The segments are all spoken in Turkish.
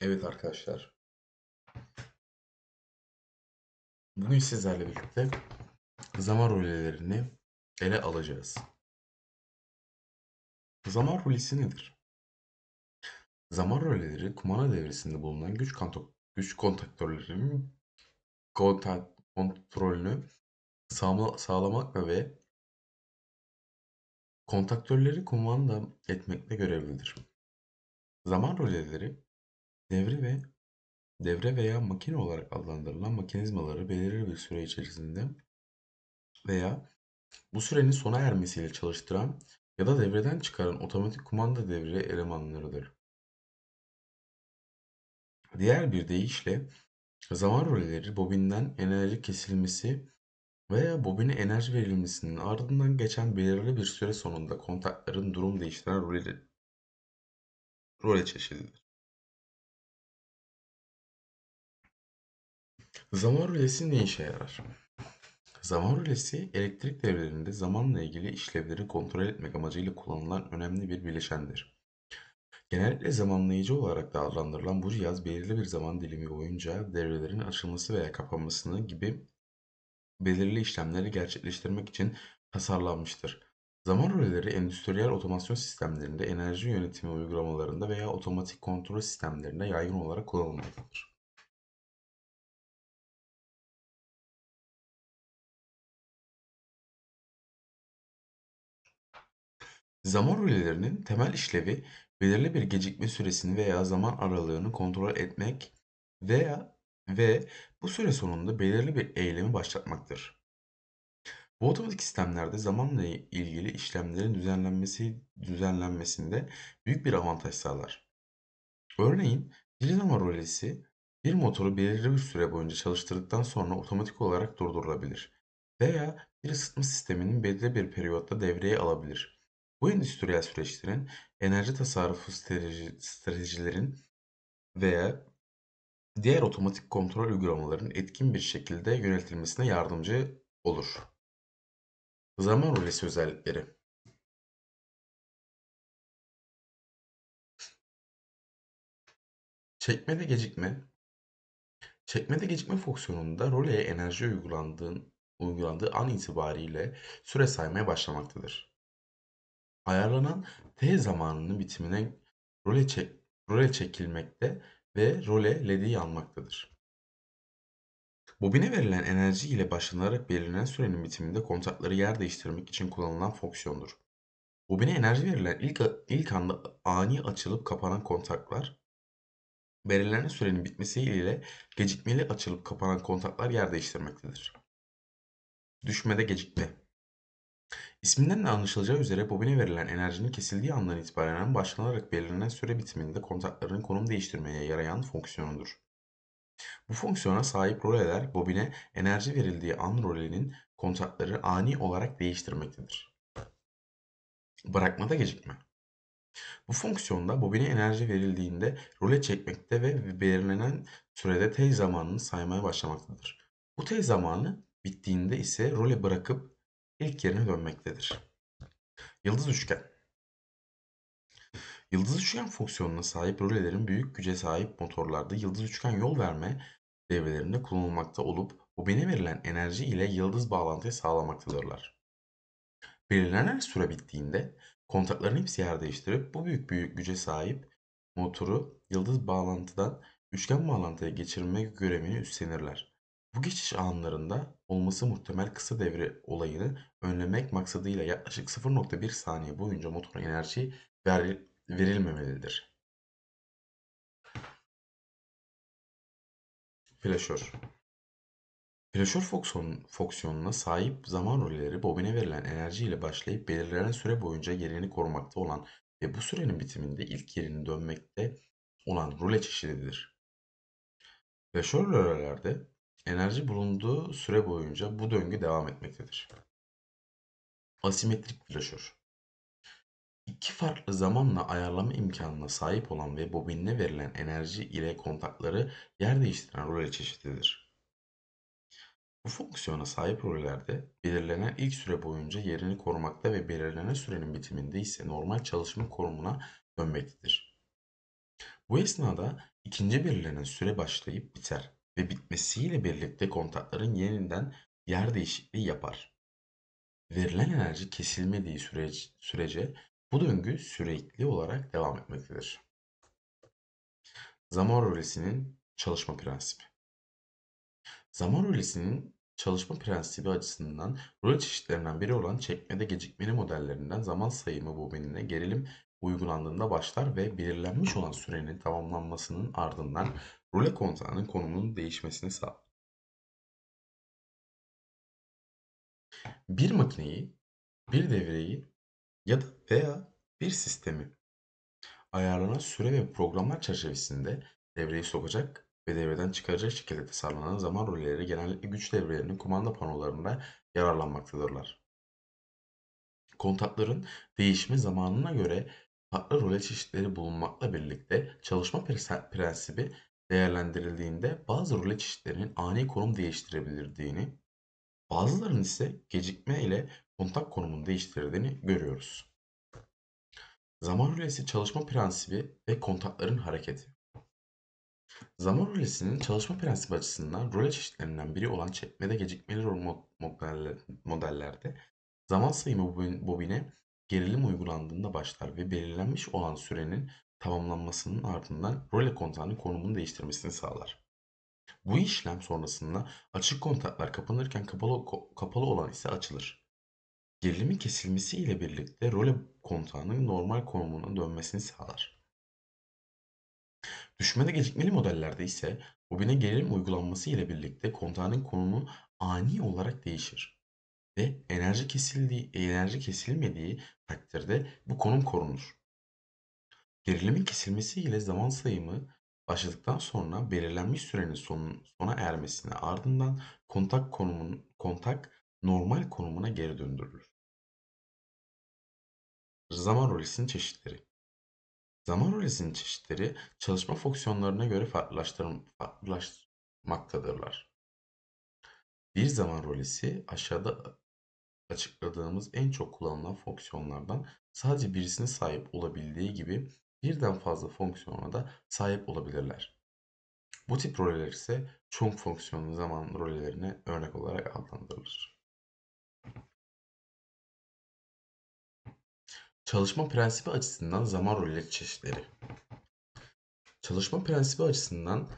Evet arkadaşlar. Bugün sizlerle birlikte zaman rolelerini ele alacağız. Zaman rolesi nedir? Zaman roleleri kumanda devresinde bulunan güç, kanto, güç kontaktörlerinin kontak, kontrolünü sağlamakla ve kontaktörleri kumanda etmekle görevlidir. Zaman roleleri devre ve devre veya makine olarak adlandırılan mekanizmaları belirli bir süre içerisinde veya bu sürenin sona ermesiyle çalıştıran ya da devreden çıkaran otomatik kumanda devre elemanlarıdır. Diğer bir deyişle zaman roleleri bobinden enerji kesilmesi veya bobine enerji verilmesinin ardından geçen belirli bir süre sonunda kontakların durum değiştiren role, role çeşididir. Zaman rölesi ne işe yarar? Zaman rölesi elektrik devrelerinde zamanla ilgili işlevleri kontrol etmek amacıyla kullanılan önemli bir bileşendir. Genellikle zamanlayıcı olarak da adlandırılan bu cihaz belirli bir zaman dilimi boyunca devrelerin açılması veya kapanmasını gibi belirli işlemleri gerçekleştirmek için tasarlanmıştır. Zaman röleleri endüstriyel otomasyon sistemlerinde, enerji yönetimi uygulamalarında veya otomatik kontrol sistemlerinde yaygın olarak kullanılmaktadır. Zaman rölelerinin temel işlevi belirli bir gecikme süresini veya zaman aralığını kontrol etmek veya ve bu süre sonunda belirli bir eylemi başlatmaktır. Bu otomatik sistemlerde zamanla ilgili işlemlerin düzenlenmesi düzenlenmesinde büyük bir avantaj sağlar. Örneğin bir zaman rölesi bir motoru belirli bir süre boyunca çalıştırdıktan sonra otomatik olarak durdurulabilir veya bir ısıtma sisteminin belirli bir periyotta devreye alabilir. Bu endüstriyel süreçlerin enerji tasarrufu stratejilerin veya diğer otomatik kontrol uygulamaların etkin bir şekilde yönetilmesine yardımcı olur. Zaman rölesi özellikleri Çekmede gecikme Çekmede gecikme fonksiyonunda roleye enerji uygulandığı, uygulandığı an itibariyle süre saymaya başlamaktadır. Ayarlanan T zamanının bitimine role, çek, role çekilmekte ve role ledi yanmaktadır. Bobine verilen enerji ile başlanarak belirlenen sürenin bitiminde kontakları yer değiştirmek için kullanılan fonksiyondur. Bobine enerji verilen ilk, ilk anda ani açılıp kapanan kontaklar, belirlenen sürenin bitmesi ile gecikmeli açılıp kapanan kontaklar yer değiştirmektedir. Düşmede gecikme İsminden de anlaşılacağı üzere bobine verilen enerjinin kesildiği andan itibaren başlanarak belirlenen süre bitiminde kontakların konum değiştirmeye yarayan fonksiyonudur. Bu fonksiyona sahip roleler bobine enerji verildiği an rolinin kontakları ani olarak değiştirmektedir. Bırakmada gecikme. Bu fonksiyonda bobine enerji verildiğinde role çekmekte ve belirlenen sürede t zamanını saymaya başlamaktadır. Bu t zamanı bittiğinde ise role bırakıp ilk yerine dönmektedir. Yıldız üçgen Yıldız üçgen fonksiyonuna sahip rölelerin büyük güce sahip motorlarda yıldız üçgen yol verme devrelerinde kullanılmakta olup bobine verilen enerji ile yıldız bağlantıyı sağlamaktadırlar. Belirlenen süre bittiğinde kontakların hepsi yer değiştirip bu büyük büyük güce sahip motoru yıldız bağlantıdan üçgen bağlantıya geçirme görevini üstlenirler. Bu geçiş anlarında olması muhtemel kısa devre olayını önlemek maksadıyla yaklaşık 0.1 saniye boyunca motora enerji ver, verilmemelidir. Flaşör Flaşör fonksiyon, fonksiyonuna sahip zaman roleleri bobine verilen enerji ile başlayıp belirlenen süre boyunca yerini korumakta olan ve bu sürenin bitiminde ilk yerini dönmekte olan role çeşididir. Flaşör rölelerde Enerji bulunduğu süre boyunca bu döngü devam etmektedir. Asimetrik flaşör İki farklı zamanla ayarlama imkanına sahip olan ve bobinine verilen enerji ile kontakları yer değiştiren role çeşididir. Bu fonksiyona sahip rollerde belirlenen ilk süre boyunca yerini korumakta ve belirlenen sürenin bitiminde ise normal çalışma konumuna dönmektedir. Bu esnada İkinci belirlenen süre başlayıp biter ve bitmesiyle birlikte kontakların yeniden yer değişikliği yapar. Verilen enerji kesilmediği sürece, sürece bu döngü sürekli olarak devam etmektedir. Zaman rölesinin çalışma prensibi. Zaman rölesinin çalışma prensibi açısından röle çeşitlerinden biri olan çekmede gecikmeli modellerinden zaman sayımı bobinine gerilim uygulandığında başlar ve belirlenmiş olan sürenin tamamlanmasının ardından röle kontağının konumunun değişmesini sağlar. Bir makineyi, bir devreyi ya da veya bir sistemi ayarlanan süre ve programlar çerçevesinde devreye sokacak ve devreden çıkaracak şekilde tasarlanan zaman rolleri genellikle güç devrelerinin kumanda panolarında yararlanmaktadırlar. Kontakların değişme zamanına göre farklı role çeşitleri bulunmakla birlikte çalışma prensibi değerlendirildiğinde bazı role çeşitlerinin ani konum değiştirebilirdiğini, bazılarının ise gecikme ile kontak konumunu değiştirdiğini görüyoruz. Zaman rölesi çalışma prensibi ve kontakların hareketi. Zaman rölesinin çalışma prensibi açısından röle çeşitlerinden biri olan çekmede gecikmeli modellerde zaman sayımı bobine gerilim uygulandığında başlar ve belirlenmiş olan sürenin tamamlanmasının ardından röle kontağının konumunu değiştirmesini sağlar. Bu işlem sonrasında açık kontaklar kapanırken kapalı, kapalı olan ise açılır. Gerilimin kesilmesi ile birlikte röle kontağının normal konumuna dönmesini sağlar. Düşmede gecikmeli modellerde ise bobine gerilim uygulanması ile birlikte kontağının konumu ani olarak değişir ve enerji kesildiği, enerji kesilmediği takdirde bu konum korunur. Gerilimin kesilmesi ile zaman sayımı başladıktan sonra belirlenmiş sürenin son, sona ermesine ardından kontak konumun kontak normal konumuna geri döndürülür. Zaman rölesinin çeşitleri Zaman rölesinin çeşitleri çalışma fonksiyonlarına göre farklılaşmaktadırlar. Bir zaman rölesi aşağıda açıkladığımız en çok kullanılan fonksiyonlardan sadece birisine sahip olabildiği gibi birden fazla fonksiyona da sahip olabilirler. Bu tip roller ise çok fonksiyonlu zaman rollerine örnek olarak adlandırılır. Çalışma prensibi açısından zaman rolleri çeşitleri. Çalışma prensibi açısından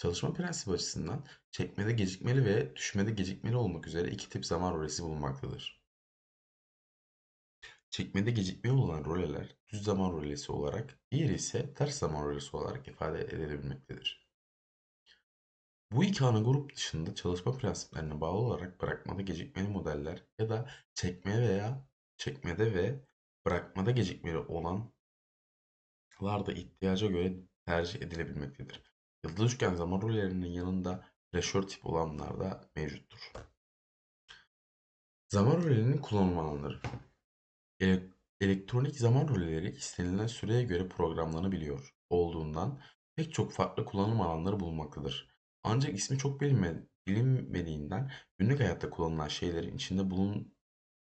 Çalışma prensibi açısından çekmede gecikmeli ve düşmede gecikmeli olmak üzere iki tip zaman rolesi bulunmaktadır. Çekmede gecikmeli olan roleler düz zaman rolesi olarak, diğeri ise ters zaman rolesi olarak ifade edilebilmektedir. Bu iki ana grup dışında çalışma prensiplerine bağlı olarak bırakmada gecikmeli modeller ya da çekme veya çekmede ve bırakmada gecikmeli olanlar da ihtiyaca göre tercih edilebilmektedir. Yıldız üçgen zaman rollerinin yanında flaşör tip olanlar da mevcuttur. Zaman rollerinin kullanım alanları. Elektronik zaman rolleri istenilen süreye göre programlanabiliyor olduğundan pek çok farklı kullanım alanları bulunmaktadır. Ancak ismi çok bilinmediğinden günlük hayatta kullanılan şeylerin içinde bulun,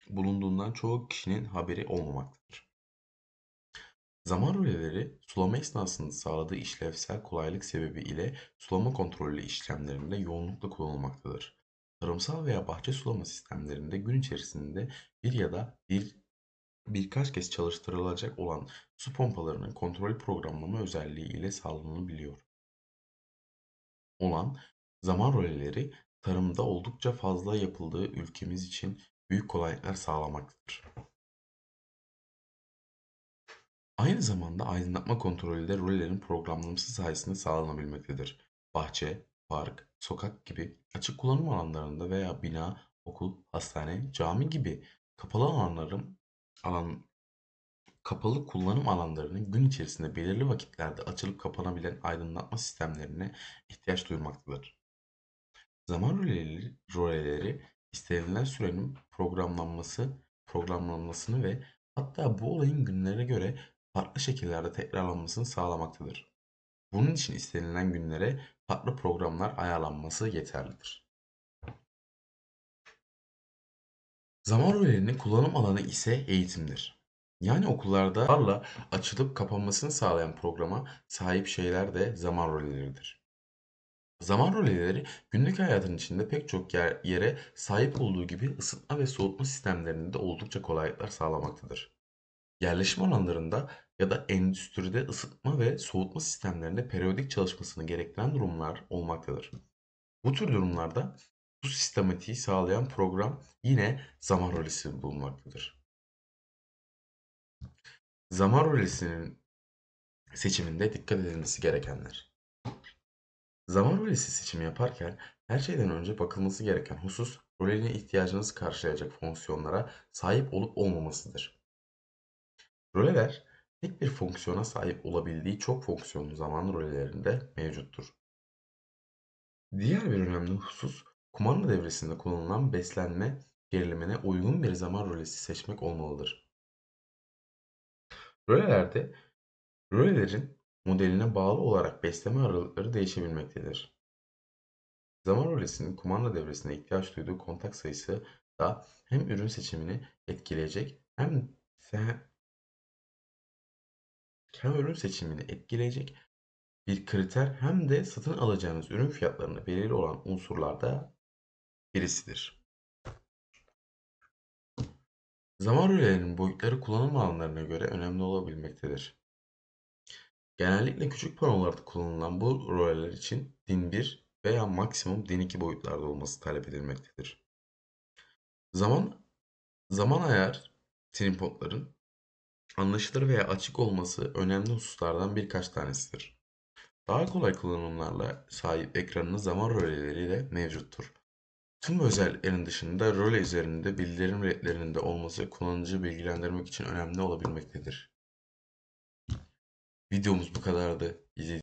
bulunduğundan çoğu kişinin haberi olmamaktadır. Zaman röleleri sulama esnasında sağladığı işlevsel kolaylık sebebiyle sulama kontrolü işlemlerinde yoğunlukla kullanılmaktadır. Tarımsal veya bahçe sulama sistemlerinde gün içerisinde bir ya da bir birkaç kez çalıştırılacak olan su pompalarının kontrol programlama özelliği ile sağlanabiliyor olan zaman röleleri tarımda oldukça fazla yapıldığı ülkemiz için büyük kolaylıklar sağlamaktadır. Aynı zamanda aydınlatma kontrolü de rölelerin programlaması sayesinde sağlanabilmektedir. Bahçe, park, sokak gibi açık kullanım alanlarında veya bina, okul, hastane, cami gibi kapalı alanların alan kapalı kullanım alanlarının gün içerisinde belirli vakitlerde açılıp kapanabilen aydınlatma sistemlerine ihtiyaç duymaktadır. Zaman röleleri, röleleri istenilen sürenin programlanması, programlanmasını ve hatta bu olayın günlere göre farklı şekillerde tekrarlanmasını sağlamaktadır. Bunun için istenilen günlere farklı programlar ayarlanması yeterlidir. Zaman rölelerinin kullanım alanı ise eğitimdir. Yani okullarda barla açılıp kapanmasını sağlayan programa sahip şeyler de zaman röleleridir. Zaman röleleri günlük hayatın içinde pek çok yer- yere sahip olduğu gibi ısıtma ve soğutma sistemlerinde de oldukça kolaylıklar sağlamaktadır. Yerleşim alanlarında ya da endüstride ısıtma ve soğutma sistemlerinde periyodik çalışmasını gerektiren durumlar olmaktadır. Bu tür durumlarda bu sistematiği sağlayan program yine zaman rölesi bulunmaktadır. Zaman rölesinin seçiminde dikkat edilmesi gerekenler. Zaman rölesi seçimi yaparken her şeyden önce bakılması gereken husus rolenin ihtiyacınızı karşılayacak fonksiyonlara sahip olup olmamasıdır. Roleler tek bir fonksiyona sahip olabildiği çok fonksiyonlu zaman rolelerinde mevcuttur. Diğer bir önemli husus kumanda devresinde kullanılan beslenme gerilimine uygun bir zaman rölesi seçmek olmalıdır. Rölelerde rölelerin modeline bağlı olarak besleme aralıkları değişebilmektedir. Zaman rölesinin kumanda devresine ihtiyaç duyduğu kontak sayısı da hem ürün seçimini etkileyecek hem hem ürün seçimini etkileyecek bir kriter hem de satın alacağınız ürün fiyatlarına belirli olan unsurlarda birisidir. Zaman rölelerinin boyutları kullanım alanlarına göre önemli olabilmektedir. Genellikle küçük panolarda kullanılan bu röleler için DIN 1 veya maksimum DIN 2 boyutlarda olması talep edilmektedir. Zaman zaman ayar tripodların anlaşılır veya açık olması önemli hususlardan birkaç tanesidir. Daha kolay kullanımlarla sahip ekranlı zaman röleleri de mevcuttur. Tüm özelliklerin dışında röle üzerinde bildirim ledlerinin de olması kullanıcıyı bilgilendirmek için önemli olabilmektedir. Videomuz bu kadardı. İzlediğiniz